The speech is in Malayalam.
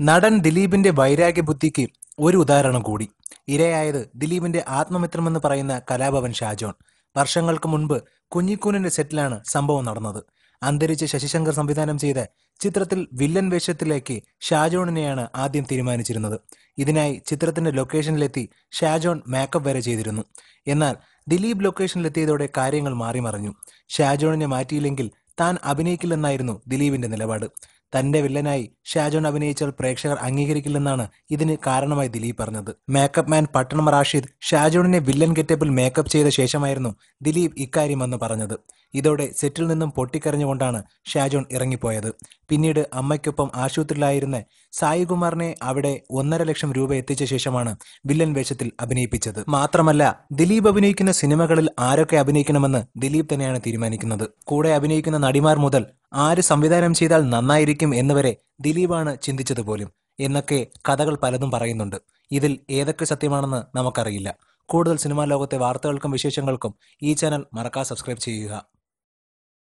നടൻ ദിലീപിന്റെ വൈരാഗ്യ ബുദ്ധിക്ക് ഒരു ഉദാഹരണം കൂടി. ഇരയായത് ദിലീപിന്റെ ആത്മമിത്രമെന്ന് പറയുന്ന കലാഭവൻ ഷാജോൺ. വർഷങ്ങൾക്ക് മുൻപ് കുഞ്ഞിക്കൂനിന്റെ സെറ്റിലാണ് സംഭവം നടന്നത്. അന്തരിച്ച ശശിശങ്കർ സംവിധാനം ചെയ്ത ചിത്രത്തിൽ വില്ലൻ വേഷത്തിലേക്ക് ഷാജോണിനെയാണ് ആദ്യം തീരുമാനിച്ചിരുന്നത്. ഇതിനായി ചിത്രത്തിന്റെ ലൊക്കേഷനിലെത്തി ഷാജോൺ മേക്കപ്പ് വരെ ചെയ്തിരുന്നു. എന്നാൽ ദിലീപ് ലൊക്കേഷനിലെത്തിയതോടെ കാര്യങ്ങൾ മാറി മറിഞ്ഞു ഷാജോണിനെ മാറ്റിയില്ലെങ്കിൽ താൻ അഭിനയിക്കില്ലെന്നായിരുന്നു ദിലീപിന്റെ നിലപാട്. തന്റെ വില്ലനായി ഷാജോൺ അഭിനയിച്ചാൽ പ്രേക്ഷകർ അംഗീകരിക്കില്ലെന്നാണ് ഇതിന് കാരണമായി ദിലീപ് പറഞ്ഞത്. മേക്കപ്പ് മാൻ പട്ടണം റാഷിദ് ഷാജോണിനെ വില്ലൻ ഗെറ്റപ്പിൽ മേക്കപ്പ് ചെയ്ത ശേഷമായിരുന്നു ദിലീപ് ഇക്കാര്യം എന്ന് പറഞ്ഞത്. ഇതോടെ സെറ്റിൽ നിന്നും പൊട്ടിക്കരഞ്ഞുകൊണ്ടാണ് ഷാജോൺ ഇറങ്ങിപ്പോയത്. പിന്നീട് അമ്മയ്ക്കൊപ്പം ആശുപത്രിയിലായിരുന്ന സായികുമാറിനെ അവിടെ ഒന്നര ലക്ഷം രൂപ എത്തിച്ച ശേഷമാണ് വില്ലൻ വേഷത്തിൽ അഭിനയിപ്പിച്ചത്. മാത്രമല്ല ദിലീപ് അഭിനയിക്കുന്ന സിനിമകളിൽ ആരൊക്കെ അഭിനയിക്കണമെന്ന് ദിലീപ് തന്നെയാണ് തീരുമാനിക്കുന്നത്. കൂടെ അഭിനയിക്കുന്ന നടിമാർ മുതൽ ആര് സംവിധാനം ചെയ്താൽ നന്നായിരിക്കും എന്നുവരെ ദിലീപാണ് ചിന്തിച്ചത് പോലും എന്നൊക്കെ കഥകൾ പലതും പറയുന്നുണ്ട്. ഇതിൽ ഏതൊക്കെ സത്യമാണെന്ന് നമുക്കറിയില്ല. കൂടുതൽ സിനിമാ ലോകത്തെ വാർത്തകൾക്കും വിശേഷങ്ങൾക്കും ഈ ചാനൽ മറക്കാതെ സബ്സ്ക്രൈബ് ചെയ്യുക.